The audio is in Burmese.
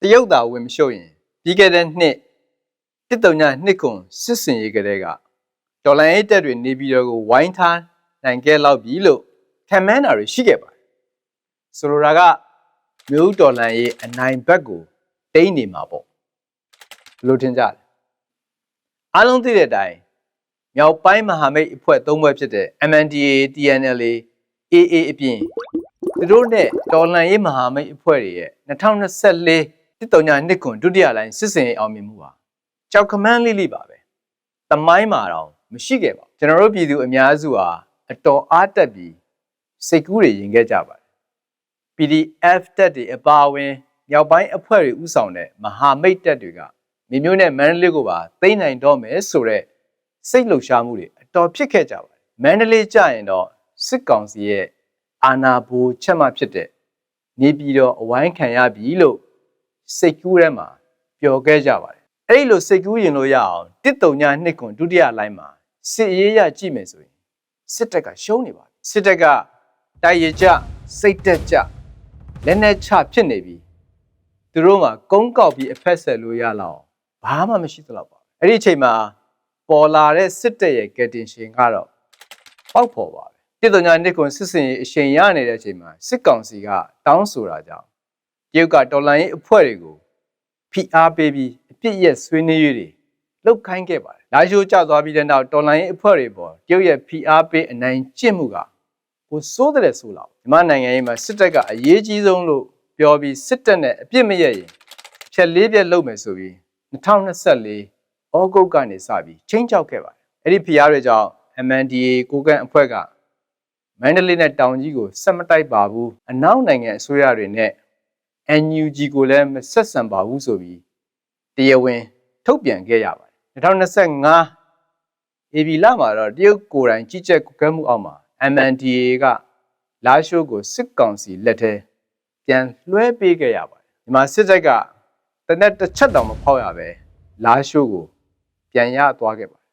တရုတ်သာဝင်မရှုပ်ရင်ပြီးခဲ့တဲ့နှစ်တစ်တုံညနှစ်ကွန်စစ်စင်ရေးကလေးကဒေါ်လာရေးတက်တွေနေပြည်တော်ကိုဝိုင်းထားနိုင်ခဲ့လောက်ပြီလို့ခံမှန်းတာတွေရှိခဲ့ပါတယ်ဆိုလိုတာကမြို့ဒေါ်လာရေးအနိုင်ဘက်ကိုတိမ့်နေမှာပေါ့ဘယ်လိုထင်ကြလဲအားလုံးသိတဲ့အတိုင်းမြောက်ပိုင်းမဟာမိတ်အဖွဲ့သုံးဖွဲ့ဖြစ်တဲ့ MNDAA TNLA AA အပြင်သူတို့နဲ့တော်လှန်ရေးမဟာမိတ်အဖွဲ့တွေရဲ့2024 တစ်တုံညာနှစ်ကွန်ဒုတိယလိုင်းစစ်စင်ရေးအောင်မြင်မှုပါကြောက်ခမန်းလေးလေးပါပဲတမိုင်းမှာတော့မရှိခဲ့ပါဘူးကျွန်တော်တို့ပြည်သူအများစုဟာအတော်အားတက်ပြီးစိတ်ကူးတွေရင်ခဲ့ကြပါတယ် PDF တက်တွေအပါအဝင်မြောက်ပိုင်းအဖွဲ့တွေဥဆောင်တဲ့မဟာမိတ်တက်တွေကမိမျိုးနဲ့မန္တလေးကိုပါသိမ်းနိုင်တော့မယ်ဆိုတော့စိတ်လှုပ်ရှားမှုတွေအတော်ဖြစ်ခဲ့ကြပါတယ်မန္တလေးကြရင်တော့စစ်ကောင်စီရဲ့အာဏာဘူချက်မှဖြစ်တဲ့နေပြည်တော်အဝိုင်းခံရပြီလို့ စိတ်ကူးထဲမှာပျော်ခဲ့ကြပါတယ်အဲ့ဒီလိုစိတ်ကူးရင်လို့ရအောင်တစ်တုံညာနှစ်ကွန်ဒုတိယလိုင်းမှာစစ်ရေးရကြည့်မယ်ဆိုရင်စစ်တပ်ကရှုံးနေပါပြီစစ်တပ်ကတိုက်ရကြစိတ်တက်ကြလက်နဲ့ချဖြစ်နေပြီသူတို့မှာကုန်းကောက်ပြီးအဖက်ဆက်လို့ရလောက်အောင်ဘာမှမရှိသလောက်ပါအဲ့ဒီအချိန်မှာပေါ်လာတဲ့စစ်တပ်ရဲ့ကယ်တင်ရှင်ကတော့ပေါက်ဖော်ပါပဲတစ်တုံညာနှစ်ကွန်စစ်စင်ရေးအချိန်ရနေတဲ့အချိန်မှာစစ်ကောင်စီကတောင်းဆိုတာကြောင့်တ ရုတ်ကတော်လန်ရေးအဖွဲ့တွေကိုဖိအားပေးပြီးအပြစ်ရဲ့ဆွေးနွေးရေးတွေလှုပ်ခိုင်းခဲ့ပါတယ်။လာရှိုးကျသွားပြီးတဲ့နောက်တော်လိုင်းရေးအဖွဲ့တွေပေါ်တရုတ်ရဲ့ဖိအားပေးအနိုင်ကျင့်မှုကကိုစိုးတဲ့ဆိုလောက်မြန်မာနိုင်ငံရေးမှာစစ်တပ်ကအရေးကြီးဆုံးလို့ပြောပြီးစစ်တပ်နဲ့အပြစ်မရရင်ဖြက်လေးပြက်လုပ်မယ်ဆိုပြီး2024ဩဂုတ်ကနေစပြီးချင်းချောက်ခဲ့ပါတယ်။အဲ့ဒီဖိအားတွေကြောင့် MNDA ကိုကန့်အဖွဲ့ကမန္တလေးနဲ့တောင်ကြီးကိုဆက်မတိုက်ပါဘူး။အနောက်နိုင်ငံအစိုးရတွေနဲ့ NUG ကိုလည်းမဆက်ဆံပါဘူးဆိုပြီးတရားဝင် ထုတ်ပြန်ခဲ့ရပါတယ်2025 AB လမှာတော့တရုတ်ကိုယ်တိုင်ကြီးကြပ်ကွပ်မှုအောက်မှာ MNDA ကလာရှိုးကိုစစ်ကောင်စီလက်ထဲပြန်လွှဲပေးခဲ့ရပါတယ်ဒီမှာစစ်တပ်ကတနက်တစ်ချက်တောင်မဖောက်ရပဲလာရှိုးကိုပြန်ရသွားခဲ့ပါတယ်